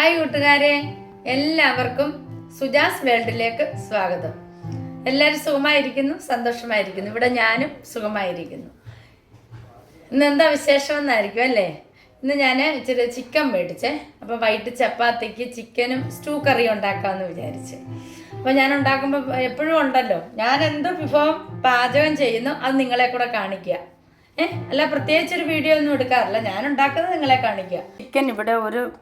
Hi കൂട്ടുകാരെ എല്ലാവർക്കും സുജാസ് വേൾഡിലേക്ക് സ്വാഗതം. എല്ലാവരും സുഖമായിരിക്കുന്നു സന്തോഷമായിരിക്കുന്നു. ഇവിടെ ഞാനും സുഖമായിരിക്കുന്നു. ഇന്ന് എന്താ വിശേഷം എന്നായിരിക്കും അല്ലേ? ഇന്ന് ഞാൻ ഇച്ചിരി ചിക്കൻ മേടിച്ചേ. അപ്പോൾ വൈകിട്ട് ചപ്പാത്തിക്ക് ചിക്കനും സ്റ്റൂ കറി ഉണ്ടാക്കാമെന്ന് വിചാരിച്ച്. അപ്പോൾ ഞാൻ ഉണ്ടാക്കുമ്പോൾ എപ്പോഴും ഉണ്ടല്ലോ. ഞാൻ എന്ത് വിഭവം പാചകം ചെയ്യുന്നു അത് നിങ്ങളെ കൂടെ കാണിക്കുക. ഏഹ് അല്ല പ്രത്യേകിച്ച് ഒരു വീഡിയോ ഒന്നും എടുക്കാറില്ല. ഞാൻ ഉണ്ടാക്കുന്നത് നിങ്ങളെ കാണിക്കുക. ചിക്കൻ ഇവിടെ ഒരു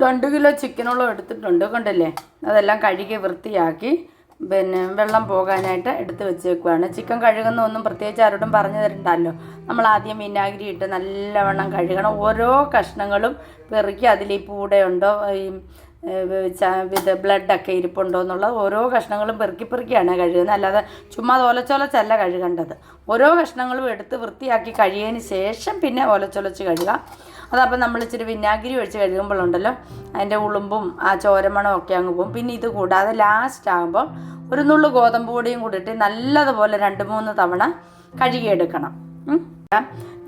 രണ്ട് കിലോ ചിക്കനോളം എടുത്തിട്ടുണ്ട് കണ്ടല്ലേ? അതെല്ലാം കഴുകി വൃത്തിയാക്കി പിന്നെ വെള്ളം പോകാനായിട്ട് എടുത്ത് വെച്ചേക്കുവാണ്. ചിക്കൻ കഴുകുന്ന ഒന്നും പ്രത്യേകിച്ച് ആരോടും പറഞ്ഞു തരണ്ടല്ലോ. നമ്മൾ ആദ്യം വിനാഗിരി ഇട്ട് നല്ലവണ്ണം കഴുകണം. ഓരോ കഷ്ണങ്ങളും പെറുക്കി അതിൽ ഈ പൂടയുണ്ടോ ഈ ഇത് ബ്ലഡൊക്കെ ഇരിപ്പുണ്ടോ എന്നുള്ളത് ഓരോ കഷ്ണങ്ങളും പെറുക്കി പെറുക്കിയാണ് കഴുകുന്നത്. അല്ലാതെ ചുമ്മാ ഒലച്ചൊലച്ചല്ല കഴുകേണ്ടത്. ഓരോ കഷ്ണങ്ങളും എടുത്ത് വൃത്തിയാക്കി കഴിയതിന് ശേഷം പിന്നെ ഒലച്ചൊലച്ച് കഴുകാം. അതപ്പോൾ നമ്മൾ ഇച്ചിരി വിനാഗിരി ഒഴിച്ച് കഴുകുമ്പോഴുണ്ടല്ലോ അതിന്റെ ഉളുമ്പും ആ ചോരമണവും ഒക്കെ അങ്ങ് പോകും. പിന്നെ ഇത് കൂടാതെ ലാസ്റ്റ് ആകുമ്പോൾ ഒരു നുള്ളു ഗോതമ്പ് പൊടിയും കൂടിയിട്ട് നല്ലതുപോലെ രണ്ട് മൂന്ന് തവണ കഴുകിയെടുക്കണം.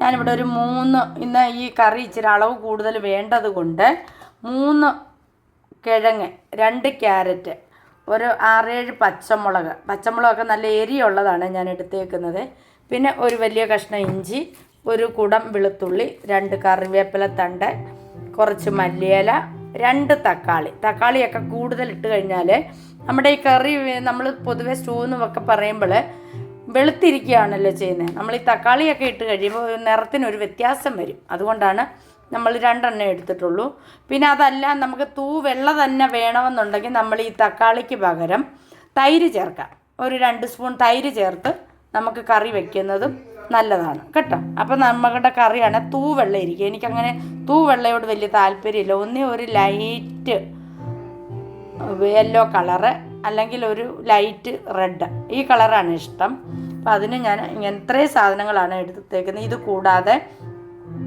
ഞാനിവിടെ ഒരു മൂന്ന് ഇന്ന് ഈ കറി ഇച്ചിരി അളവ് കൂടുതൽ വേണ്ടത് കൊണ്ട് മൂന്ന് കിഴങ്ങ് രണ്ട് ക്യാരറ്റ് ഒരു ആറേഴ് പച്ചമുളക്. പച്ചമുളകൊക്കെ നല്ല എരിയുള്ളതാണ് ഞാൻ എടുത്തേക്കുന്നത്. പിന്നെ ഒരു വലിയ കഷ്ണം ഇഞ്ചി ഒരു കുടം വെളുത്തുള്ളി രണ്ട് കറിവേപ്പില തണ്ട് കുറച്ച് മല്ലിയില രണ്ട് തക്കാളി. തക്കാളിയൊക്കെ കൂടുതൽ ഇട്ട് കഴിഞ്ഞാൽ നമ്മുടെ ഈ കറി നമ്മൾ പൊതുവെ സ്റ്റൂ എന്നൊക്കെ പറയുമ്പോൾ വെളുത്തിരിക്കുകയാണല്ലോ ചെയ്യുന്നത് നമ്മൾ ഈ തക്കാളിയൊക്കെ ഇട്ട് കഴിയുമ്പോൾ നിറത്തിനൊരു വ്യത്യാസം വരും. അതുകൊണ്ടാണ് നമ്മൾ രണ്ടെണ്ണം എടുത്തിട്ടുള്ളൂ. പിന്നെ അതല്ല നമുക്ക് തൂ വെള്ള തന്നെ വേണമെന്നുണ്ടെങ്കിൽ നമ്മൾ ഈ തക്കാളിക്ക് പകരം തൈര് ചേർക്കാം. ഒരു രണ്ട് സ്പൂൺ തൈര് ചേർത്ത് നമുക്ക് കറി വെക്കുന്നതും നല്ലതാണ്. കേട്ടോ? അപ്പം നമ്മളുടെ കറിയാണ് തൂവെള്ള ഇരിക്കുക എനിക്കങ്ങനെ തൂവെള്ളയോട് വലിയ താല്പര്യമില്ല. ഒന്നേ ഒരു ലൈറ്റ് യെല്ലോ കളറ് അല്ലെങ്കിൽ ഒരു ലൈറ്റ് റെഡ് ഈ കളറാണ് ഇഷ്ടം. അപ്പം അതിന് ഞാൻ ഇത്രയും സാധനങ്ങളാണ് എടുത്തേക്കുന്നത്. ഇത് കൂടാതെ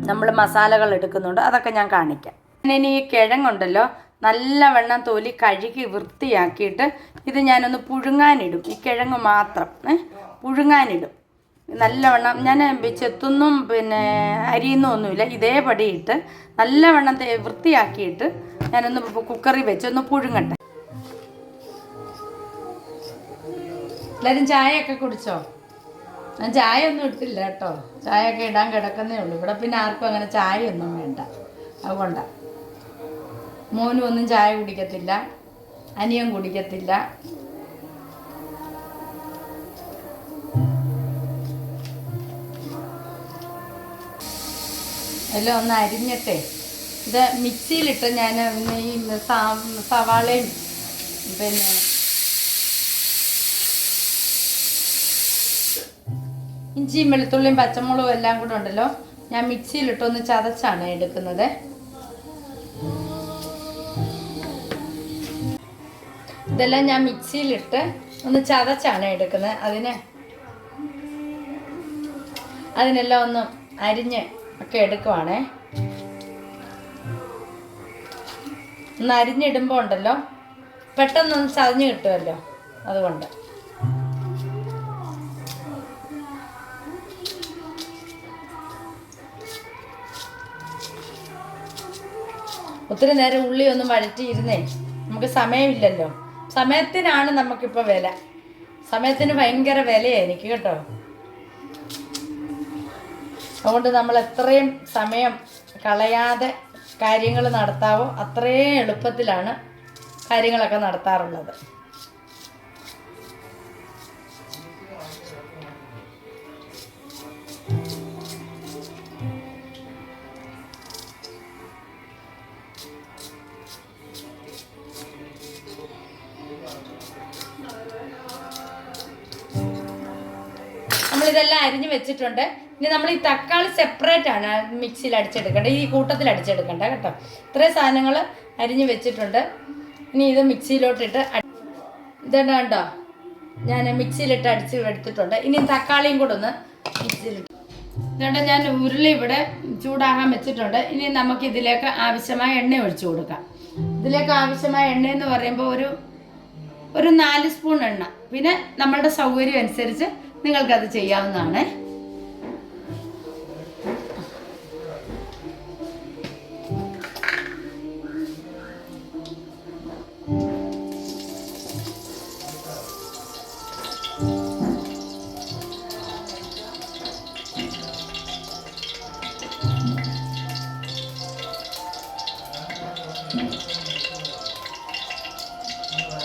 നമ്മൾ മസാലകൾ എടുക്കുന്നുണ്ട്. അതൊക്കെ ഞാൻ കാണിക്കാം. പിന്നെ ഇനി ഈ കിഴങ്ങുണ്ടല്ലോ. നല്ലവണ്ണം തോലി കഴുകി വൃത്തിയാക്കിയിട്ട് ഇത് ഞാനൊന്ന് പുഴുങ്ങാനിടും. ഈ കിഴങ്ങ് മാത്രം. പുഴുങ്ങാനിടും. നല്ലവണ്ണം ഞാൻ ചെത്തുന്നും പിന്നെ അരിയുന്നും ഒന്നുമില്ല. ഇതേപടി ഇട്ട് നല്ലവണ്ണം വൃത്തിയാക്കിയിട്ട് ഞാനൊന്ന് കുക്കറിൽ വെച്ച് ഒന്ന് പുഴുങ്ങട്ടെ. എല്ലാവരും ചായയൊക്കെ കുടിച്ചോ? ഞാൻ ചായ ഒന്നും ഇട്ടില്ല കേട്ടോ. ചായയൊക്കെ ഇടാൻ കിടക്കുന്നേ ഉള്ളൂ. ഇവിടെ പിന്നെ ആർക്കും അങ്ങനെ ചായ ഒന്നും വേണ്ട. അതുകൊണ്ട. മോനും ഒന്നും ചായ കുടിക്കത്തില്ല. അനിയൻ കുടിക്കത്തില്ല. എല്ലാം ഒന്ന് അരിഞ്ഞിട്ടേ. ഇത് മിക്സിയിലിട്ട് ഞാൻ ഈ സവാളയും പിന്നെ ഇഞ്ചിയും വെളുത്തുള്ളിയും പച്ചമുളകും എല്ലാം കൂടെ ഉണ്ടല്ലോ. ഞാൻ മിക്സിയിലിട്ടൊന്ന് ചതച്ചാണ് എടുക്കുന്നത്. ഇതെല്ലാം ഞാൻ മിക്സിയിലിട്ട് ഒന്ന് ചതച്ചാണ് എടുക്കുന്നത്. അതിന് അതിനെല്ലാം ഒന്ന് അരിഞ്ഞ് ഒക്കെ എടുക്കുവാണേ. ഒന്ന് അരിഞ്ഞിടുമ്പോൾ ഉണ്ടല്ലോ. പെട്ടെന്നൊന്ന് ചതഞ്ഞ് കിട്ടുമല്ലോ അതുകൊണ്ട്. ഒത്തിരി നേരം ഉള്ളി ഒന്നും വഴറ്റിയിരുന്നേ. നമുക്ക് സമയമില്ലല്ലോ. സമയത്തിനാണ് നമുക്കിപ്പോൾ വില. സമയത്തിന് ഭയങ്കര വിലയാണ് എനിക്ക് കേട്ടോ. അതുകൊണ്ട് നമ്മൾ എത്രയും സമയം കളയാതെ കാര്യങ്ങൾ നടത്താവോ അത്രയും എളുപ്പത്തിലാണ് കാര്യങ്ങളൊക്കെ നടത്താറുള്ളത്. അരിഞ്ഞ് വെച്ചിട്ടുണ്ട്. ഇനി നമ്മൾ ഈ തക്കാളി സെപ്പറേറ്റ് ആണ് മിക്സിയിൽ അടിച്ചെടുക്കേണ്ടത്. ഈ കൂട്ടത്തിൽ അടിച്ചെടുക്കണ്ട കേട്ടോ. ഇത്രയും സാധനങ്ങൾ അരിഞ്ഞ് വെച്ചിട്ടുണ്ട്. ഇനി ഇത് മിക്സിയിലോട്ടിട്ട് ഇതെന്താ കണ്ടോ? ഞാൻ മിക്സിയിലിട്ട് അടിച്ച് എടുത്തിട്ടുണ്ട്. ഇനി തക്കാളിയും കൂടെ ഒന്ന് മിക്സിയിലിട്ട് ഇതുകൊണ്ട് ഞാൻ ഉരുളി ഇവിടെ ചൂടാകാൻ വെച്ചിട്ടുണ്ട്. ഇനി നമുക്ക് ഇതിലേക്ക് ആവശ്യമായ എണ്ണ ഒഴിച്ചു കൊടുക്കാം. ഇതിലേക്ക് ആവശ്യമായ എണ്ണ എന്ന് പറയുമ്പോൾ ഒരു ഒരു നാല് സ്പൂൺ എണ്ണ. പിന്നെ നമ്മളുടെ സൗകര്യം അനുസരിച്ച് നിങ്ങൾക്കത് ചെയ്യാവുന്നതാണ്.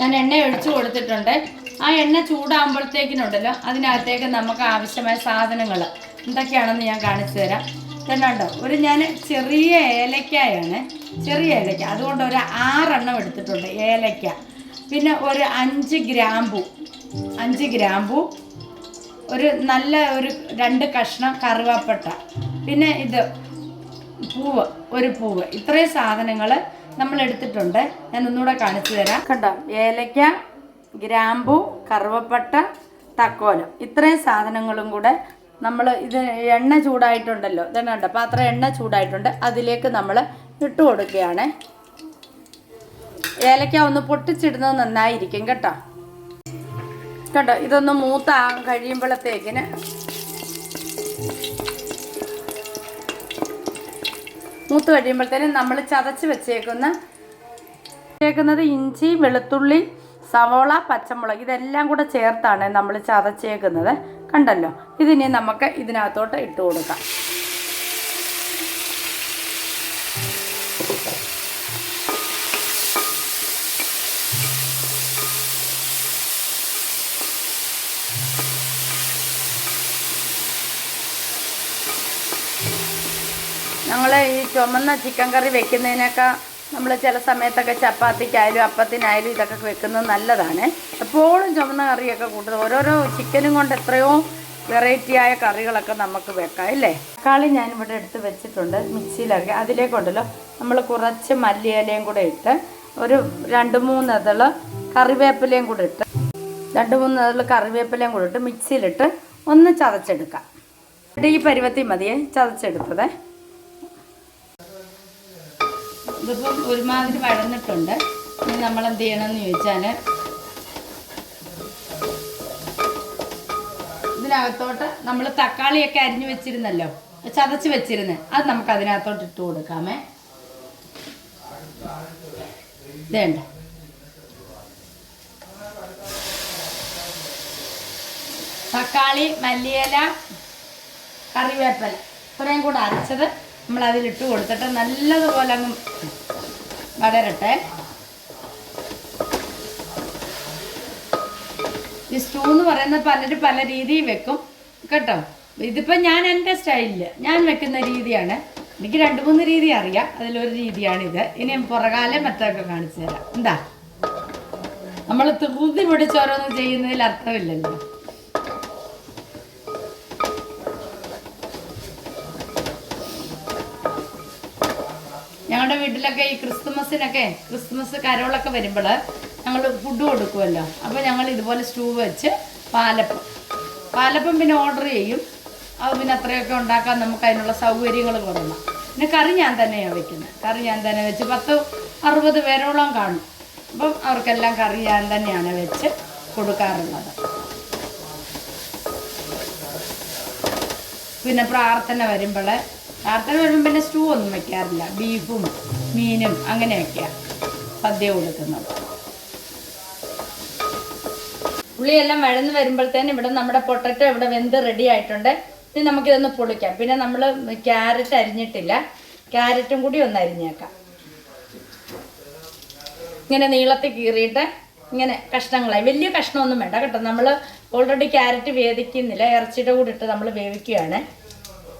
ഞാൻ എണ്ണ ഒഴിച്ചു കൊടുത്തിട്ടുണ്ട്. ആ എണ്ണ ചൂടാകുമ്പോഴത്തേക്കിനുണ്ടല്ലോ അതിനകത്തേക്ക് നമുക്ക് ആവശ്യമായ സാധനങ്ങൾ എന്തൊക്കെയാണെന്ന് ഞാൻ കാണിച്ചു തരാം. കണ്ടോ ഒരു ഞാൻ ചെറിയ ഏലക്കായാണ് ചെറിയ ഏലക്ക. അതുകൊണ്ട് ഒരു ആറെണ്ണം എടുത്തിട്ടുണ്ട് ഏലക്ക. പിന്നെ ഒരു അഞ്ച് ഗ്രാമ്പു അഞ്ച് ഗ്രാമ്പു ഒരു നല്ല ഒരു രണ്ട് കഷ്ണം കറുവാപ്പട്ട. പിന്നെ ഇത് പൂവ് ഒരു പൂവ്. ഇത്രയും സാധനങ്ങൾ നമ്മൾ എടുത്തിട്ടുണ്ട് ഞാൻ ഒന്നുകൂടെ കാണിച്ചു തരാം. കണ്ടോ ഏലക്ക ഗ്രാമ്പു കറുവപ്പട്ട തക്കോലം. ഇത്രയും സാധനങ്ങളും കൂടെ നമ്മൾ ഇത് എണ്ണ ചൂടായിട്ടുണ്ടല്ലോ. ഇതെണ്ണ കണ്ടോ? പാത്രം എണ്ണ ചൂടായിട്ടുണ്ട്. അതിലേക്ക് നമ്മൾ ഇട്ട് കൊടുക്കുകയാണ്. ഏലക്ക ഒന്ന് പൊട്ടിച്ചിടുന്നത് നന്നായിരിക്കും കേട്ടോ. കേട്ടോ ഇതൊന്ന് മൂത്ത കഴിയുമ്പോഴത്തേക്കിന് മൂത്ത് കഴിയുമ്പോഴത്തേനും നമ്മൾ ചതച്ച് വെച്ചേക്കുന്ന വെച്ചേക്കുന്നത് ഇഞ്ചി വെളുത്തുള്ളി സവോള പച്ചമുളക് ഇതെല്ലാം കൂടെ ചേർത്താണ് നമ്മൾ ചതച്ചേക്കുന്നത്. കണ്ടല്ലോ? ഇതിനി നമുക്ക് ഇതിനകത്തോട്ട് ഇട്ട് കൊടുക്കാം. ഞങ്ങൾ ഈ ചുമന്ന ചിക്കൻ കറി വെക്കുന്നതിനൊക്കെ നമ്മൾ ചില സമയത്തൊക്കെ ചപ്പാത്തിക്കായാലും അപ്പത്തിനായാലും ഇതൊക്കെ വെക്കുന്നത് നല്ലതാണ്. എപ്പോഴും ചുമന്ന കറിയൊക്കെ കൂട്ടുന്നത്. ഓരോരോ ചിക്കനും കൊണ്ട് എത്രയോ വെറൈറ്റി ആയ കറികളൊക്കെ നമുക്ക് വെക്കാം ഇല്ലേ തക്കാളി ഞാനിവിടെ എടുത്ത് വെച്ചിട്ടുണ്ട് മിക്സിയിലൊക്കെ അതിലേക്കുണ്ടല്ലോ നമ്മൾ കുറച്ച് മല്ലിയിലയും കൂടെ ഇട്ട് ഒരു രണ്ട് മൂന്ന് ഇതൾ കറിവേപ്പിലയും കൂടെ ഇട്ട് രണ്ട് മൂന്ന് ഇതൾ കറിവേപ്പിലയും കൂടെ ഇട്ട് മിക്സിയിലിട്ട് ഒന്ന് ചതച്ചെടുക്കാം. ഈ പരുവത്തി മതിയേ ചതച്ചെടുത്തതേ. ഇതിപ്പം ഒരുമാതിരി വഴന്നിട്ടുണ്ട്. ഇനി നമ്മൾ എന്ത് ചെയ്യണമെന്ന് ചോദിച്ചാൽ ഇതിനകത്തോട്ട് നമ്മൾ തക്കാളിയൊക്കെ അരിഞ്ഞു വെച്ചിരുന്നല്ലോ ചതച്ച് വെച്ചിരുന്നത് അത് നമുക്ക് അതിനകത്തോട്ട് ഇട്ട് കൊടുക്കാമേ. വേണ്ട തക്കാളി മല്ലിയില കറിവേപ്പില ഇത്രയും കൂടെ അരച്ചത് നമ്മൾ അതിലിട്ട് കൊടുത്തിട്ട് നല്ലതുപോലെ അങ്ങ് വളരട്ടെ ഈ സ്റ്റൂ എന്ന് പറയുന്നത് പലരും പല രീതിയിൽ വെക്കും. കേട്ടോ? ഇതിപ്പോൾ ഞാൻ എന്റെ സ്റ്റൈലിൽ ഞാൻ വെക്കുന്ന രീതിയാണ്. എനിക്ക് രണ്ട് മൂന്ന് രീതി അറിയാം. അതിലൊരു രീതിയാണിത്. ഇനി പുറകാലെ മറ്റൊക്കെ കാണിച്ചു തരാം. എന്താ? നമ്മൾ തൃതി പിടിച്ചോരോന്നും ചെയ്യുന്നതിൽ അർത്ഥമില്ലല്ലോ. ഞങ്ങളുടെ വീട്ടിലൊക്കെ ഈ ക്രിസ്തുമസിനൊക്കെ ക്രിസ്തുമസ് കരോളൊക്കെ വരുമ്പോൾ ഞങ്ങൾ ഫുഡ് കൊടുക്കുമല്ലോ അപ്പോൾ ഞങ്ങൾ ഇതുപോലെ സ്റ്റൂ വെച്ച് പാലപ്പം. പാലപ്പം പിന്നെ ഓർഡർ ചെയ്യും. അത് പിന്നെ അത്രയൊക്കെ ഉണ്ടാക്കാൻ നമുക്ക് അതിനുള്ള സൗകര്യങ്ങൾ കൊടുക്കണം പിന്നെ കറി ഞാൻ തന്നെയാണ് വെക്കുന്നത് കറി ഞാൻ തന്നെ വെച്ച് പത്ത് അറുപത് പേരോളം കാണും. അപ്പം അവർക്കെല്ലാം കറി ഞാൻ തന്നെയാണ് വെച്ച് കൊടുക്കാറുള്ളത്. പിന്നെ പ്രാർത്ഥന വരുമ്പോൾ പ്രാർത്ഥന വരുമ്പോൾ പിന്നെ സ്റ്റൂ ഒന്നും വെക്കാറില്ല. ബീഫും മീനും അങ്ങനെ വെക്കാം സദ്യ കൊടുക്കുന്നത്. ഉള്ളിയെല്ലാം വഴന്ന് വരുമ്പോഴത്തേന് ഇവിടെ നമ്മുടെ പൊട്ടറ്റോ ഇവിടെ വെന്ത് റെഡി ആയിട്ടുണ്ട്. ഇനി നമുക്കിതൊന്ന് പൊളിക്കാം. പിന്നെ നമ്മൾ ക്യാരറ്റ് അരിഞ്ഞിട്ടില്ല. ക്യാരറ്റും കൂടി ഒന്ന് അരിഞ്ഞേക്കാം. ഇങ്ങനെ നീളത്തിൽ കീറിയിട്ട് ഇങ്ങനെ കഷ്ണങ്ങളായി. വലിയ കഷ്ണമൊന്നും വേണ്ട കേട്ടോ. നമ്മൾ ഓൾറെഡി ക്യാരറ്റ് വേവിക്കുന്നില്ല. ഇറച്ചിയുടെ കൂടെ ഇട്ട് നമ്മൾ വേവിക്കുകയാണ്.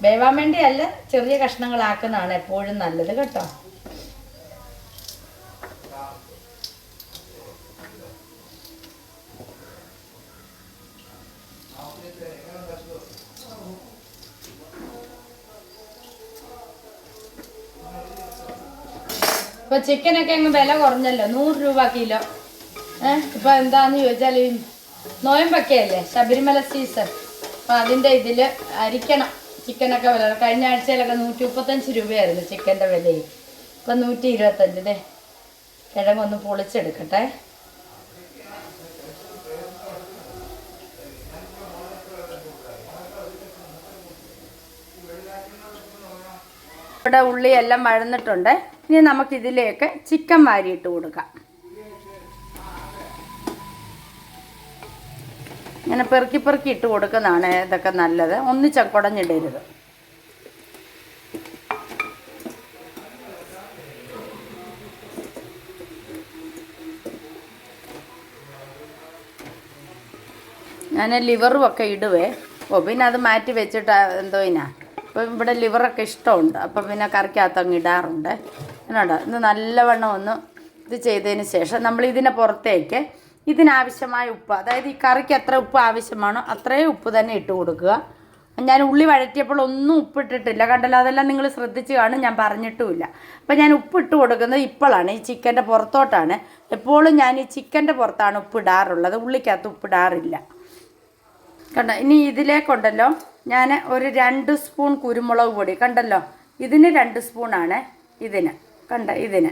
വേവാൻ വേണ്ടിയല്ല ചെറിയ കഷ്ണങ്ങളാക്കുന്നതാണ് എപ്പോഴും നല്ലത് കേട്ടോ. ഇപ്പൊ ചിക്കനൊക്കെ അങ്ങ് വില കുറഞ്ഞല്ലോ നൂറ് രൂപ കിലോ. ഏഹ് ഇപ്പൊ എന്താന്ന് ചോദിച്ചാൽ നോയമ്പൊക്കെ അല്ലേ ശബരിമല സീസൺ അപ്പൊ അതിന്റെ ഇതിൽ അരിക്കണം. ചിക്കനൊക്കെ വില കഴിഞ്ഞ ആഴ്ചയിലൊക്കെ നൂറ്റി മുപ്പത്തഞ്ച് രൂപയായിരുന്നു ചിക്കന്റെ വില ഇപ്പം നൂറ്റി ഇരുപത്തഞ്ച് ദേ കിഴങ്ങൊന്ന് പൊളിച്ചെടുക്കട്ടെ. ഇവിടെ ഉള്ളി എല്ലാം വഴന്നിട്ടുണ്ട്. ഇനി നമുക്കിതിലേക്ക് ചിക്കൻ വാരിയിട്ട് കൊടുക്കാം. ഇങ്ങനെ പെറുക്കി പെറുക്കി ഇട്ട് കൊടുക്കുന്നതാണ് ഇതൊക്കെ നല്ലത്. ഒന്നിച്ച് കുടഞ്ഞിടരുത്. ഞാൻ ലിവറും ഒക്കെ ഇടുവേ. ഓ പിന്നെ അത് മാറ്റി വെച്ചിട്ട് എന്തോ ഇനാ. അപ്പം ഇവിടെ ലിവറൊക്കെ ഇഷ്ടമുണ്ട്. അപ്പം പിന്നെ കറിക്കകത്ത് അങ്ങ് ഇടാറുണ്ട്. എന്നോട് ഇത് നല്ലവണ്ണം ഒന്ന് ഇത് ചെയ്തതിന് ശേഷം നമ്മൾ ഇതിനെ പുറത്തേക്ക് ഇതിനാവശ്യമായ ഉപ്പ്. അതായത് ഈ കറിക്ക് എത്ര ഉപ്പ് ആവശ്യമാണോ അത്രയും ഉപ്പ് തന്നെ ഇട്ട് കൊടുക്കുക. ഞാൻ ഉള്ളി വഴറ്റിയപ്പോൾ ഒന്നും ഉപ്പിട്ടിട്ടില്ല. കണ്ടല്ലോ അതെല്ലാം നിങ്ങൾ ശ്രദ്ധിച്ച് കാണും. ഞാൻ പറഞ്ഞിട്ടുമില്ല. അപ്പം ഞാൻ ഉപ്പിട്ട് കൊടുക്കുന്നത് ഇപ്പോഴാണ്. ഈ ചിക്കന്റെ പുറത്തോട്ടാണ്. എപ്പോഴും ഞാൻ ഈ ചിക്കന്റെ പുറത്താണ് ഉപ്പിടാറുള്ളത്. ഉള്ളിക്കകത്ത് ഉപ്പിടാറില്ല. കണ്ടോ ഇനി ഇതിലേക്കുണ്ടല്ലോ. ഞാൻ ഒരു രണ്ട് സ്പൂൺ കുരുമുളക് പൊടി. കണ്ടല്ലോ ഇതിന് രണ്ട് സ്പൂണാണ് ഇതിന്. കണ്ട ഇതിന്.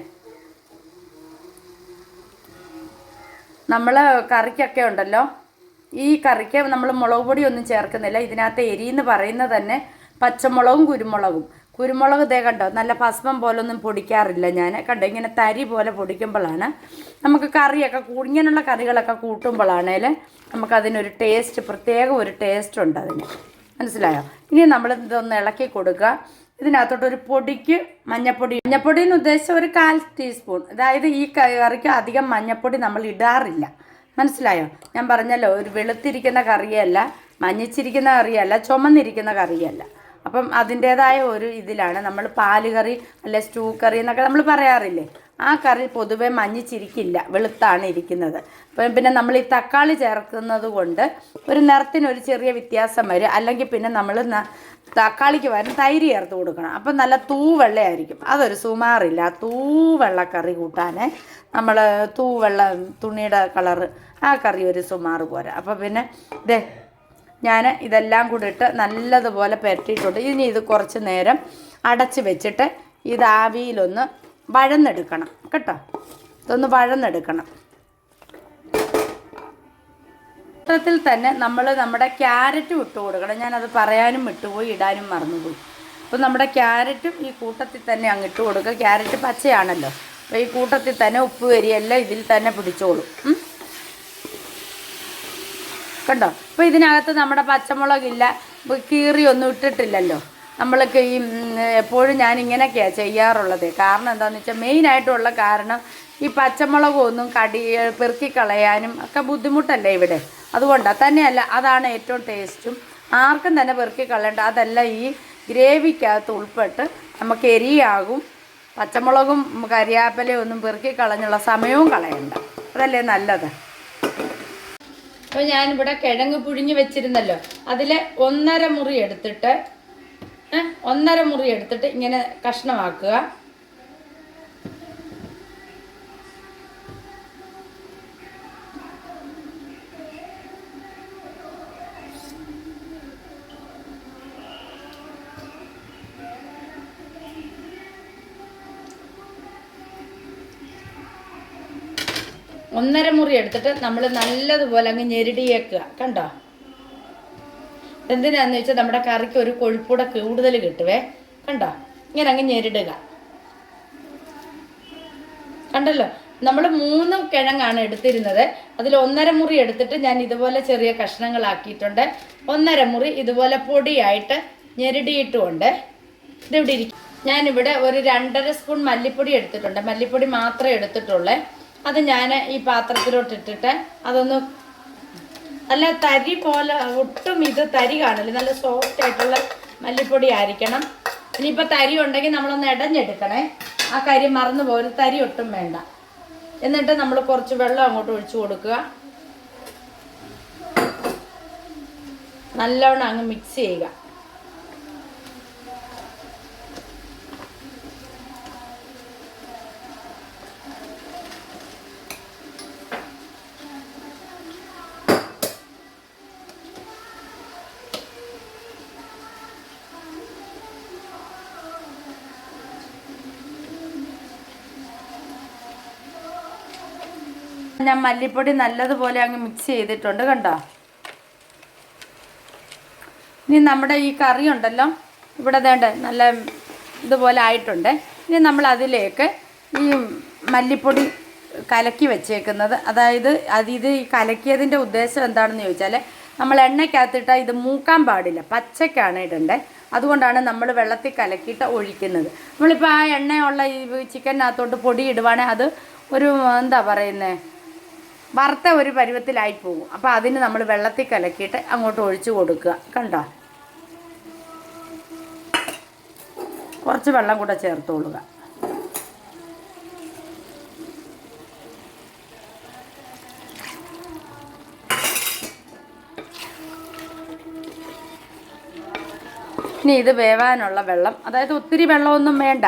നമ്മൾ കറിക്കൊക്കെ ഉണ്ടല്ലോ. ഈ കറിക്ക് നമ്മൾ മുളക് പൊടി ഒന്നും ചേർക്കുന്നില്ല. ഇതിനകത്ത് എരി എന്ന് പറയുന്നത് തന്നെ പച്ചമുളകും കുരുമുളകും. കുരുമുളക് ദേ കണ്ടോ? നല്ല ഭസ്മം പോലൊന്നും പൊടിക്കാറില്ല ഞാൻ കണ്ടോ? ഇങ്ങനെ തരി പോലെ പൊടിക്കുമ്പോഴാണ് നമുക്ക് കറിയൊക്കെ ഇങ്ങനെയുള്ള കറികളൊക്കെ കൂട്ടുമ്പോഴാണേൽ നമുക്കതിനൊരു ടേസ്റ്റ് പ്രത്യേക ഒരു ടേസ്റ്റ് ഉണ്ട് അതിന്. മനസ്സിലായോ? ഇനി നമ്മൾ ഇതൊന്ന് ഇളക്കി കൊടുക്കുക. ഇതിനകത്തോട്ട് ഒരു പൊടിക്ക് മഞ്ഞപ്പൊടി. മഞ്ഞപ്പൊടി എന്ന് ഉദ്ദേശിച്ച ഒരു കാൽ ടീസ്പൂൺ. അതായത് ഈ കറിക്ക് അധികം മഞ്ഞപ്പൊടി നമ്മൾ ഇടാറില്ല. മനസ്സിലായോ? ഞാൻ പറഞ്ഞല്ലോ ഒരു വെളുത്തിരിക്കുന്ന കറിയല്ല മഞ്ഞിച്ചിരിക്കുന്ന കറിയല്ല ചുമന്നിരിക്കുന്ന കറിയല്ല. അപ്പം അതിന്റേതായ ഒരു ഇതിലാണ് നമ്മൾ പാൽ കറി അല്ലെ സ്റ്റൂ കറി എന്നൊക്കെ നമ്മൾ പറയാറില്ലേ? ആ കറി പൊതുവെ മഞ്ഞിച്ചിരിക്കില്ല വെളുത്താണ് ഇരിക്കുന്നത്. അപ്പം പിന്നെ നമ്മൾ ഈ തക്കാളി ചേർക്കുന്നത് കൊണ്ട് ഒരു നിറത്തിനൊരു ചെറിയ വ്യത്യാസം വരും. അല്ലെങ്കിൽ പിന്നെ നമ്മൾ തക്കാളിക്ക് പകരം തൈര് ചേർത്ത് കൊടുക്കണം. അപ്പം നല്ല തൂവെള്ളയായിരിക്കും. അതൊരു സുമാറില്ല. തൂവെള്ള കറി കൂട്ടാനേ നമ്മൾ തൂവെള്ള തുണിയുടെ കളറ് ആ കറി ഒരു സുമാറ് പോരാ. അപ്പം പിന്നെ ദേ ഞാൻ ഇതെല്ലാം കൂടി ഇട്ട് നല്ലതുപോലെ പെരട്ടിയിട്ടുണ്ട്. ഇനി ഇത് കുറച്ച് നേരം അടച്ച് വെച്ചിട്ട് ഇത് ആവിയിലൊന്ന് വഴന്നെടുക്കണം. കേട്ടോ? ഇതൊന്ന് വഴന്നെടുക്കണം. കൂട്ടത്തിൽ തന്നെ നമ്മൾ നമ്മുടെ ക്യാരറ്റും ഇട്ട് കൊടുക്കണം. ഞാനത് പറയാനും വിട്ടുപോയി ഇടാനും മറന്നുപോയി. അപ്പോൾ നമ്മുടെ ക്യാരറ്റും ഈ കൂട്ടത്തിൽ തന്നെ അങ്ങ് ഇട്ട് കൊടുക്കുക. ക്യാരറ്റ് പച്ചയാണല്ലോ. അപ്പോൾ ഈ കൂട്ടത്തിൽ തന്നെ ഉപ്പ് വരിയെല്ലാം ഇതിൽ തന്നെ പിടിച്ചോളും. കണ്ടോ? അപ്പോൾ ഇതിനകത്ത് നമ്മുടെ പച്ചമുളകില്ല കീറിയൊന്നും ഇട്ടിട്ടില്ലല്ലോ. നമ്മളൊക്കെ ഈ എപ്പോഴും ഞാൻ ഇങ്ങനെയൊക്കെയാണ് ചെയ്യാറുള്ളത്. കാരണം എന്താണെന്ന് വെച്ചാൽ മെയിനായിട്ടുള്ള കാരണം ഈ പച്ചമുളകൊന്നും കടി പെറുക്കി കളയാനും ഒക്കെ ബുദ്ധിമുട്ടല്ലേ ഇവിടെ? അതുകൊണ്ടാണ് തന്നെയല്ല അതാണ് ഏറ്റവും ടേസ്റ്റും. ആർക്കും തന്നെ പെറുക്കി കളയേണ്ട അതല്ല ഈ ഗ്രേവിക്കകത്ത് ഉൾപ്പെട്ട് നമുക്ക് എരിയാകും പച്ചമുളകും കരിയാപ്പലയും ഒന്നും പെറുക്കി കളഞ്ഞുള്ള സമയവും കളയണ്ട. അതല്ലേ നല്ലത്? അപ്പോൾ ഞാനിവിടെ കിഴങ്ങ് പുഴുങ്ങി വെച്ചിരുന്നല്ലോ. അതിൽ ഒന്നര മുറി എടുത്തിട്ട് ഒന്നര മുറി എടുത്തിട്ട് ഇങ്ങനെ കഷ്ണമാക്കുക. ഒന്നര മുറി എടുത്തിട്ട് നമ്മൾ നല്ലതുപോലെ അങ്ങ് ഞെരുടിയേക്കുക. കണ്ടോ? എന്തിനാന്ന് വെച്ചാൽ നമ്മുടെ കറിക്ക് ഒരു കൊഴുപ്പൂടെ കൂടുതൽ കിട്ടുവേ. കണ്ടോ? ഇങ്ങനെ അങ്ങ് ഞെരിടുക. കണ്ടല്ലോ? നമ്മൾ മൂന്ന് കിഴങ്ങാണ് എടുത്തിരുന്നത്. അതിൽ ഒന്നര മുറി എടുത്തിട്ട് ഞാൻ ഇതുപോലെ ചെറിയ കഷ്ണങ്ങളാക്കിയിട്ടുണ്ട്. ഒന്നര മുറി ഇതുപോലെ പൊടിയായിട്ട് ഞെരടിയിട്ടുമുണ്ട്. ഇതിവിടെ ഇരിക്കും ഞാനിവിടെ ഒരു രണ്ടര സ്പൂൺ മല്ലിപ്പൊടി എടുത്തിട്ടുണ്ട്. മല്ലിപ്പൊടി മാത്രമേ എടുത്തിട്ടുള്ളേ. അത് ഞാൻ ഈ പാത്രത്തിലോട്ട് ഇട്ടിട്ട് അതൊന്ന് നല്ല തരി പോലെ ഒട്ടും ഇത് തരി കാണില്ല. നല്ല സോഫ്റ്റ് ആയിട്ടുള്ള മല്ലിപ്പൊടി ആയിരിക്കണം. ഇനിയിപ്പോൾ തരി ഉണ്ടെങ്കിൽ നമ്മളൊന്ന് ഇടഞ്ഞെടുക്കണേ ആ കരി മറന്നു പോലെ തരി ഒട്ടും വേണ്ട. എന്നിട്ട് നമ്മൾ കുറച്ച് വെള്ളം അങ്ങോട്ട് ഒഴിച്ചു കൊടുക്കുക. നല്ലവണ്ണം അങ്ങ് മിക്സ് ചെയ്യുക. ഞാൻ മല്ലിപ്പൊടി നല്ലതുപോലെ അങ്ങ് മിക്സ് ചെയ്തിട്ടുണ്ട് കണ്ടോ? ഇനി നമ്മുടെ ഈ കറി ഉണ്ടല്ലോ ഇവിടെ വേണ്ട നല്ല ഇതുപോലെ ആയിട്ടുണ്ട്. ഇനി നമ്മൾ അതിലേക്ക് ഈ മല്ലിപ്പൊടി കലക്കി വെച്ചേക്കുന്നത്. അതായത് അത് ഇത് കലക്കിയതിന്റെ ഉദ്ദേശം എന്താണെന്ന് ചോദിച്ചാൽ നമ്മൾ എണ്ണയ്ക്കകത്തിട്ട് ഇത് മൂക്കാൻ പാടില്ല പച്ചക്കാണ് ഇടണ്ടേ. അതുകൊണ്ടാണ് നമ്മൾ വെള്ളത്തിൽ കലക്കിയിട്ട് ഒഴിക്കുന്നത്. നമ്മളിപ്പോൾ ആ എണ്ണയുള്ള ഈ ചിക്കനകത്തോട്ട് പൊടി ഇടുവാണെങ്കിൽ അത് ഒരു എന്താ പറയുന്നത് വറുത്ത ഒരു പരുവത്തിലായി പോകും. അപ്പോൾ അതിന് നമ്മൾ വെള്ളത്തിൽ കലക്കിയിട്ട് അങ്ങോട്ട് ഒഴിച്ചു കൊടുക്കുക. കണ്ടോ? കുറച്ച് വെള്ളം കൂടെ ചേർത്തോളുക. ഇനി ഇത് വേവാനുള്ള വെള്ളം അതായത് ഒത്തിരി വെള്ളമൊന്നും വേണ്ട.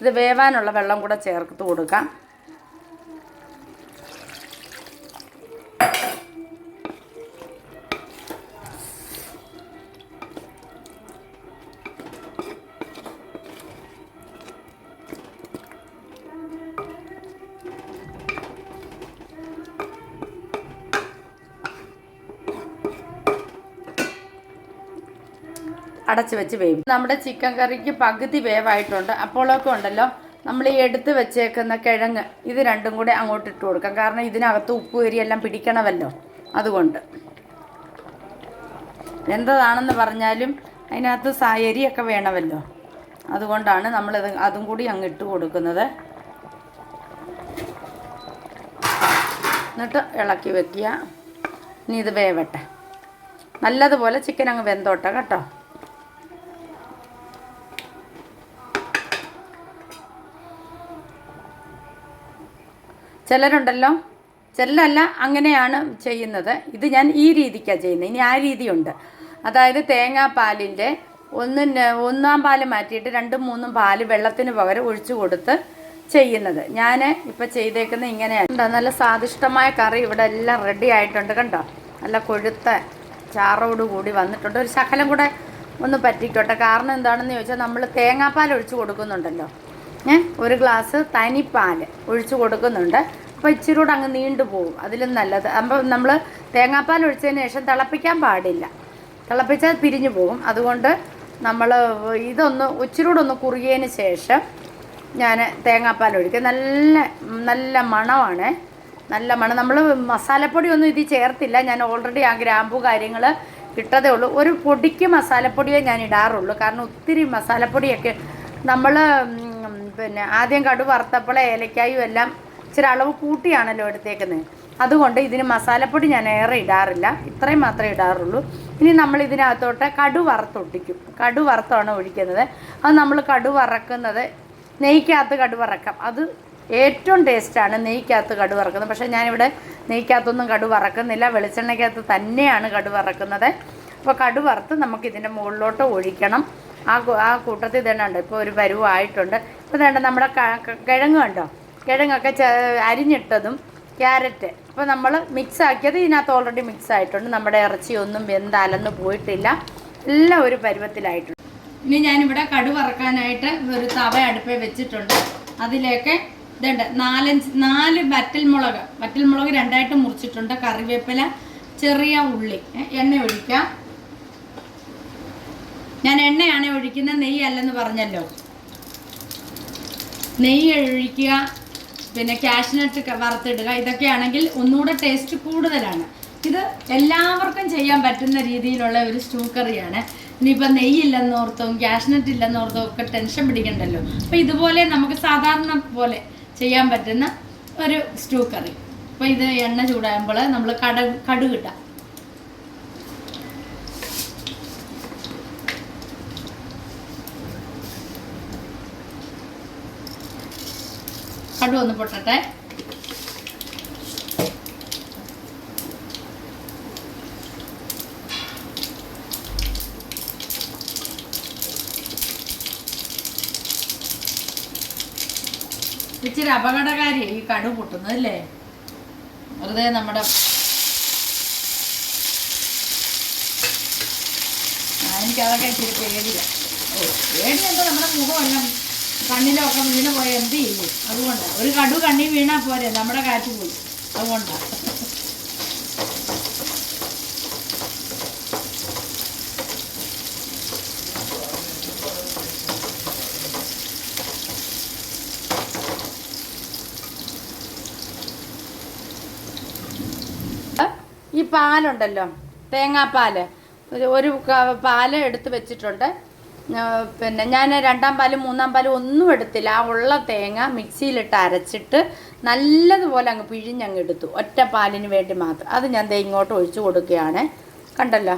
ഇത് വേവാനുള്ള വെള്ളം കൂടെ ചേർത്ത് കൊടുക്കാം. അടച്ച് വെച്ച് വേവും നമ്മുടെ ചിക്കൻ കറിക്ക് പകുതി വേവായിട്ടുണ്ട്. അപ്പോഴൊക്കെ ഉണ്ടല്ലോ നമ്മൾ ഈ എടുത്ത് വെച്ചേക്കുന്ന കിഴങ്ങ് ഇത് രണ്ടും കൂടെ അങ്ങോട്ട് ഇട്ട് കൊടുക്കാം. കാരണം ഇതിനകത്ത് ഉപ്പ് എരിയെല്ലാം പിടിക്കണമല്ലോ. അതുകൊണ്ട്. എന്തതാണെന്ന് പറഞ്ഞാലും അതിനകത്ത് സായരിയൊക്കെ വേണമല്ലോ. അതുകൊണ്ടാണ് നമ്മൾ അതും കൂടി അങ്ങ് ഇട്ട് കൊടുക്കുന്നത്. എന്നിട്ട് ഇളക്കി വെക്കുക. ഇനി ഇത് വേവട്ടെ. നല്ലതുപോലെ ചിക്കൻ അങ്ങ് വെന്തോട്ടെ കേട്ടോ. ചിലരുണ്ടല്ലോ. ചിലരല്ല അങ്ങനെയാണ് ചെയ്യുന്നത്. ഇത് ഞാൻ ഈ രീതിക്കാണ് ചെയ്യുന്നത്. ഇനി ആ രീതിയുണ്ട്. അതായത് തേങ്ങാപ്പാലിന്റെ ഒന്നിന് ഒന്നാം പാൽ മാറ്റിയിട്ട് രണ്ടും മൂന്നും പാൽ വെള്ളത്തിന് പകരം ഒഴിച്ചു കൊടുത്ത് ചെയ്യുന്നത്. ഞാൻ ഇപ്പം ചെയ്തേക്കുന്നത് ഇങ്ങനെയാണ്. നല്ല സ്വാദിഷ്ടമായ കറി ഇവിടെ എല്ലാം റെഡി ആയിട്ടുണ്ട് കണ്ടോ? നല്ല കൊഴുത്ത ചാറോട് കൂടി വന്നിട്ടുണ്ട്. ഒരു ശകലം കൂടെ ഒന്ന് പറ്റിക്കോട്ടെ. കാരണം എന്താണെന്ന് ചോദിച്ചാൽ നമ്മൾ തേങ്ങാപ്പാൽ ഒഴിച്ചു കൊടുക്കുന്നുണ്ടല്ലോ. ഏ? ഒരു ഗ്ലാസ് തനിപ്പാൽ ഒഴിച്ചു കൊടുക്കുന്നുണ്ട്. അപ്പോൾ ഇച്ചിരി കൂടെ അങ്ങ് നീണ്ടു പോകും അതിലും നല്ലത്. അപ്പം നമ്മൾ തേങ്ങാപ്പാൽ ഒഴിച്ചതിന് ശേഷം തിളപ്പിക്കാൻ പാടില്ല. തിളപ്പിച്ചാൽ പിരിഞ്ഞു പോകും അതുകൊണ്ട് നമ്മൾ ഇതൊന്ന് ഇച്ചിരി കൂടെ ഒന്ന് കുറുകിയതിന് ശേഷം ഞാൻ തേങ്ങാപ്പാൽ ഒഴിക്കും. നല്ല നല്ല മണമാണ്. നല്ല മണം. നമ്മൾ മസാലപ്പൊടി ഒന്നും ഇതിൽ ചേർത്തില്ല. ഞാൻ ഓൾറെഡി ആ ഗ്രാമ്പു കാര്യങ്ങൾ ഇട്ടതേ ഉള്ളൂ. ഒരു പൊടിക്ക് മസാലപ്പൊടിയേ ഞാൻ ഇടാറുള്ളൂ. കാരണം ഒത്തിരി മസാലപ്പൊടിയൊക്കെ നമ്മൾ പിന്നെ ആദ്യം കടു വറുത്തപ്പോൾ ഏലക്കായും എല്ലാം ഇച്ചിരി അളവ് കൂട്ടിയാണല്ലോ എടുത്തേക്കുന്നത്. അതുകൊണ്ട് ഇതിന് മസാലപ്പൊടി ഞാൻ ഏറെ ഇടാറില്ല. ഇത്രയും മാത്രമേ ഇടാറുള്ളൂ. ഇനി നമ്മൾ ഇതിനകത്തോട്ട് കടു വറുത്തൊട്ടിക്കും കടു വറുത്താണ് ഒഴിക്കുന്നത്. അത് നമ്മൾ കടു വറക്കുന്നത് നെയ്ക്കകത്ത് കടു വറക്കാം. അത് ഏറ്റവും ടേസ്റ്റാണ് നെയ്ക്കകത്ത് കടു വറക്കുന്നത്. പക്ഷേ ഞാനിവിടെ നെയ്ക്കകത്തൊന്നും കടു വറക്കുന്നില്ല. വെളിച്ചെണ്ണയ്ക്കകത്ത് തന്നെയാണ് കടു വറക്കുന്നത്. അപ്പോൾ കടു വറുത്ത് നമുക്കിതിന്റെ മുകളിലോട്ട് ഒഴിക്കണം. ആ ആ കൂട്ടത്തിൽ തന്നെ ഉണ്ട് ഇപ്പോൾ ഒരു പരുവായിട്ടുണ്ട്. ഇപ്പോൾ വേണ്ട നമ്മുടെ കിഴങ്ങ് കണ്ടോ? കിഴങ്ങൊക്കെ അരിഞ്ഞിട്ടതും ക്യാരറ്റ്. അപ്പോൾ നമ്മൾ മിക്സ് ആക്കിയത് ഇതിനകത്ത് ഓൾറെഡി മിക്സ് ആയിട്ടുണ്ട്. നമ്മുടെ ഇറച്ചിയൊന്നും വെന്ത് അലന്ന് പോയിട്ടില്ല. എല്ലാം ഒരു പരുവത്തിലായിട്ടുണ്ട്. ഇനി ഞാനിവിടെ കടു വറക്കാനായിട്ട് ഒരു തവ അടുപ്പേ വെച്ചിട്ടുണ്ട്. അതിലേക്ക് ഇതുണ്ട് നാലഞ്ച് നാല് വറ്റൽ മുളക്. വറ്റൽ മുളക് രണ്ടായിട്ട് മുറിച്ചിട്ടുണ്ട്. കറിവേപ്പില ചെറിയ ഉള്ളി. എണ്ണ ഒഴിക്കാം. ഞാൻ എണ്ണയാണ് ഒഴിക്കുന്നത് നെയ്യല്ലെന്ന് പറഞ്ഞല്ലോ. നെയ്യ് ഒഴിക്കുക പിന്നെ കാഷ്നട്ട് വറുത്തിടുക ഇതൊക്കെയാണെങ്കിൽ ഒന്നുകൂടെ ടേസ്റ്റ് കൂടുതലാണ്. ഇത് എല്ലാവർക്കും ചെയ്യാൻ പറ്റുന്ന രീതിയിലുള്ള ഒരു സ്റ്റൂ കറിയാണ്. ഇനിയിപ്പോൾ നെയ്യില്ലെന്നോർത്തും കാഷ്നട്ട് ഇല്ലെന്നോർത്തും ഒക്കെ ടെൻഷൻ പിടിക്കണ്ടല്ലോ. അപ്പോൾ ഇതുപോലെ നമുക്ക് സാധാരണ പോലെ ചെയ്യാൻ പറ്റുന്ന ഒരു സ്റ്റൂ കറി. അപ്പോൾ ഇത് എണ്ണ ചൂടാകുമ്പോൾ നമ്മൾ കട കടുകിട്ടാം കടു ഒന്ന് പൊട്ടട്ടെ. ഇച്ചിരി അപകടകാരി ഈ കടു പൊട്ടുന്നത് അല്ലേ? വെറുതെ നമ്മുടെ ആ, എനിക്കതൊക്കെ ഇച്ചിരി പേടിയില്ല ഓ പേടി എന്താ നമ്മുടെ മുഖമെല്ലാം കണ്ണിലൊക്കെ വീണ് പോയാൽ എന്ത് ചെയ്യും? ഒരു കടു കണ്ണി വീണാൽ പോരെ നമ്മുടെ കാറ്റ് പോയി. അതുകൊണ്ടാണ് ഈ പാലുണ്ടല്ലോ തേങ്ങാപ്പാൽ. ഒരു പാൽ എടുത്ത് വെച്ചിട്ടുണ്ട്. പിന്നെ ഞാൻ രണ്ടാം പാലും മൂന്നാം പാലും ഒന്നും എടുത്തില്ല. ആ ഉള്ള തേങ്ങ മിക്സിയിലിട്ട് അരച്ചിട്ട് നല്ലതുപോലെ അങ്ങ് പിഴിഞ്ഞങ്ങ് എടുത്തു. ഒറ്റ പാലിന് വേണ്ടി മാത്രം. അത് ഞാൻ ദേ ഇങ്ങോട്ട് ഒഴിച്ചു കൊടുക്കുകയാണ്. കണ്ടല്ലോ?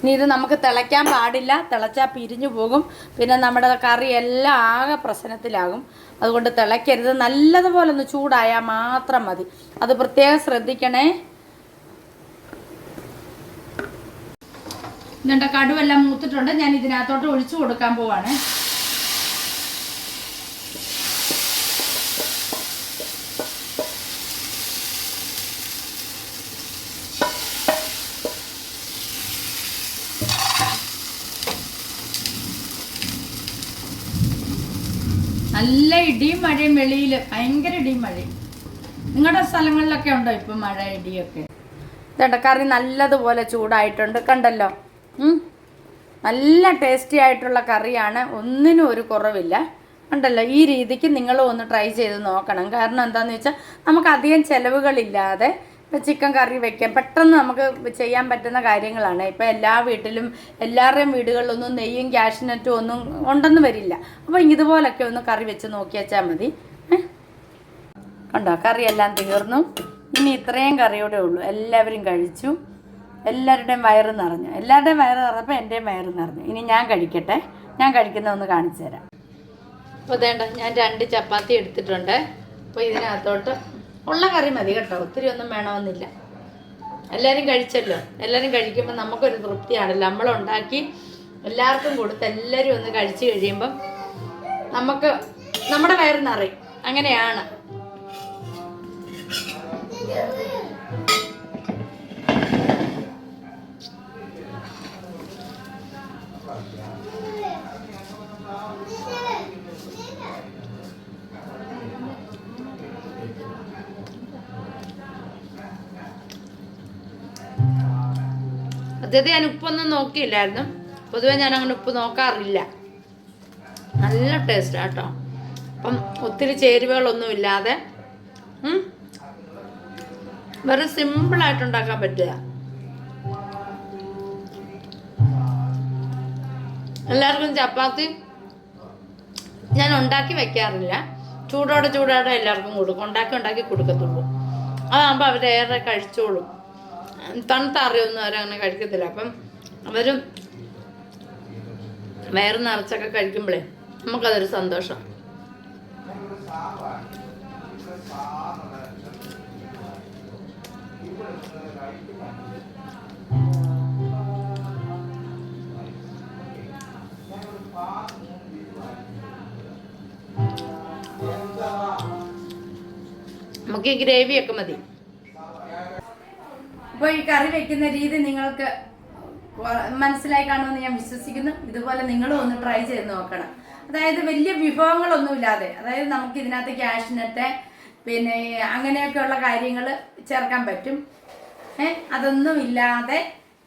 ഇനി ഇത് നമുക്ക് തിളയ്ക്കാൻ പാടില്ല. തിളച്ചാൽ പിരിഞ്ഞു പോകും. പിന്നെ നമ്മുടെ കറി എല്ലാം ആകെ പ്രശ്നത്തിലാകും. അതുകൊണ്ട് തിളയ്ക്കരുത്. നല്ലതുപോലെ ഒന്ന് ചൂടായാൽ മാത്രം മതി. അത് പ്രത്യേകം ശ്രദ്ധിക്കണേ. ഇതുണ്ട് കടുവെല്ലാം മൂത്തിട്ടുണ്ട്. ഞാൻ ഇതിനകത്തോട്ട് ഒഴിച്ചു കൊടുക്കാൻ പോവാണ്. നല്ല ഇടിയും മഴയും വെളിയിൽ ഭയങ്കര ഇടിയും മഴയും. നിങ്ങളുടെ സ്ഥലങ്ങളിലൊക്കെ ഉണ്ടോ ഇപ്പം മഴ ഇടിയൊക്കെ? ഇതേണ്ട കറി നല്ലതുപോലെ ചൂടായിട്ടുണ്ട്. കണ്ടല്ലോ. നല്ല ടേസ്റ്റി ആയിട്ടുള്ള കറിയാണ്. ഒന്നിനും ഒരു കുറവില്ല. ഉണ്ടല്ലോ ഈ രീതിക്ക് നിങ്ങൾ ഒന്ന് ട്രൈ ചെയ്ത് നോക്കണം. കാരണം എന്താണെന്ന് വെച്ചാൽ നമുക്ക് അധികം ചിലവുകളില്ലാതെ ഇപ്പം ചിക്കൻ കറി വെക്കാം. പെട്ടെന്ന് നമുക്ക് ചെയ്യാൻ പറ്റുന്ന കാര്യങ്ങളാണ്. ഇപ്പം എല്ലാ വീട്ടിലും എല്ലാവരുടെയും വീടുകളിലൊന്നും നെയ്യും ക്യാഷിനറ്റും ഒന്നും ഉണ്ടെന്ന് വരില്ല. അപ്പോൾ ഇതുപോലൊക്കെ ഒന്ന് കറി വെച്ച് നോക്കി മതി? കണ്ടോ കറിയെല്ലാം തീർന്നു. ഇനി ഇത്രയും കറിയോടെ ഉള്ളൂ. എല്ലാവരും കഴിച്ചു. എല്ലാവരുടെയും വയറ് നിറഞ്ഞു. എല്ലാവരുടെയും വയറ് നിറഞ്ഞപ്പോൾ എന്റെയും വയറ് നിറഞ്ഞു. ഇനി ഞാൻ കഴിക്കട്ടെ. ഞാൻ കഴിക്കുന്ന ഒന്ന് കാണിച്ചു തരാം. അപ്പോൾ വേണ്ട ഞാൻ രണ്ട് ചപ്പാത്തി എടുത്തിട്ടുണ്ട്. അപ്പോൾ ഇതിനകത്തോട്ട് ഉള്ള കറി മതി കേട്ടോ. ഒത്തിരി ഒന്നും വേണമെന്നില്ല. എല്ലാവരും കഴിച്ചല്ലോ. എല്ലാവരും കഴിക്കുമ്പോൾ നമുക്കൊരു തൃപ്തിയാണല്ലോ. നമ്മളുണ്ടാക്കി എല്ലാവർക്കും കൊടുത്ത് എല്ലാവരും ഒന്ന് കഴിച്ചു കഴിയുമ്പം നമുക്ക് നമ്മുടെ വയറ് നിറയും. അങ്ങനെയാണ്. സത്യത്തിൽ ഞാൻ ഉപ്പൊന്നും നോക്കിയില്ലായിരുന്നു. പൊതുവെ ഞാൻ അങ്ങനെ ഉപ്പ് നോക്കാറില്ല. നല്ല ടേസ്റ്റ് കേട്ടോ അപ്പം ഒത്തിരി ചേരുവകളൊന്നും ഇല്ലാതെ വെറും സിമ്പിളായിട്ട് ഉണ്ടാക്കാൻ പറ്റുക. എല്ലാവർക്കും ചപ്പാത്തി ഞാൻ ഉണ്ടാക്കി വെക്കാറില്ല. ചൂടോടെ ചൂടോടെ എല്ലാവർക്കും കൊടുക്കും. ഉണ്ടാക്കി ഉണ്ടാക്കി കൊടുക്കത്തുള്ളൂ. അതാകുമ്പോൾ അവരേറെ കഴിച്ചോളും. തണുത്ത അറിയൊന്നും അവരങ്ങനെ കഴിക്കത്തില്ല. അപ്പം അവരും വയറ് നിറച്ചൊക്കെ കഴിക്കുമ്പോഴേ നമുക്കതൊരു സന്തോഷം. നമുക്ക് ഈ ഗ്രേവിയൊക്കെ മതി. അപ്പോൾ ഈ കറി വെക്കുന്ന രീതി നിങ്ങൾക്ക് മനസ്സിലായി കാണുമെന്ന് ഞാൻ വിശ്വസിക്കുന്നു. ഇതുപോലെ നിങ്ങളും ഒന്ന് ട്രൈ ചെയ്ത് നോക്കണം. അതായത് വലിയ വിഭവങ്ങളൊന്നുമില്ലാതെ അതായത് നമുക്ക് ഇതിനകത്ത് ക്യാഷിനത്തെ പിന്നെ അങ്ങനെയൊക്കെയുള്ള കാര്യങ്ങൾ ചേർക്കാൻ പറ്റും. അതൊന്നും ഇല്ലാതെ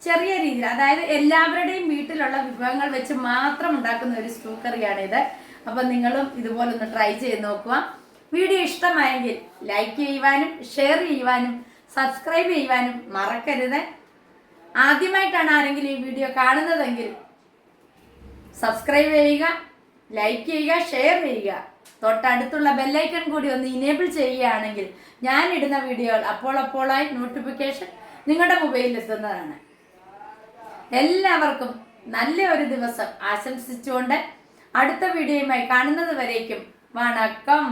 ചെറിയ രീതിയിൽ അതായത് എല്ലാവരുടെയും വീട്ടിലുള്ള വിഭവങ്ങൾ വെച്ച് മാത്രം ഉണ്ടാക്കുന്ന ഒരു സ്റ്റൂ കറിയാണിത്. അപ്പം നിങ്ങളും ഇതുപോലെ ഒന്ന് ട്രൈ ചെയ്ത് നോക്കുക. വീഡിയോ ഇഷ്ടമായെങ്കിൽ ലൈക്ക് ചെയ്യുവാനും ഷെയർ ചെയ്യുവാനും സബ്സ്ക്രൈബ് ചെയ്യുവാനും മറക്കരുത്. ആദ്യമായിട്ടാണ് ആരെങ്കിലും ഈ വീഡിയോ കാണുന്നതെങ്കിൽ സബ്സ്ക്രൈബ് ചെയ്യുക ലൈക്ക് ചെയ്യുക ഷെയർ ചെയ്യുക. തൊട്ടടുത്തുള്ള ബെല്ലൈക്കൺ കൂടി ഒന്ന് ഇനേബിൾ ചെയ്യുകയാണെങ്കിൽ ഞാൻ ഇടുന്ന വീഡിയോകൾ അപ്പോൾ അപ്പോളായി നോട്ടിഫിക്കേഷൻ നിങ്ങളുടെ മൊബൈലിൽ എത്തുന്നതാണ്. എല്ലാവർക്കും നല്ല ഒരു ദിവസം ആശംസിച്ചുകൊണ്ട് അടുത്ത വീഡിയോയുമായി കാണുന്നത് വരേക്കും. വണക്കം.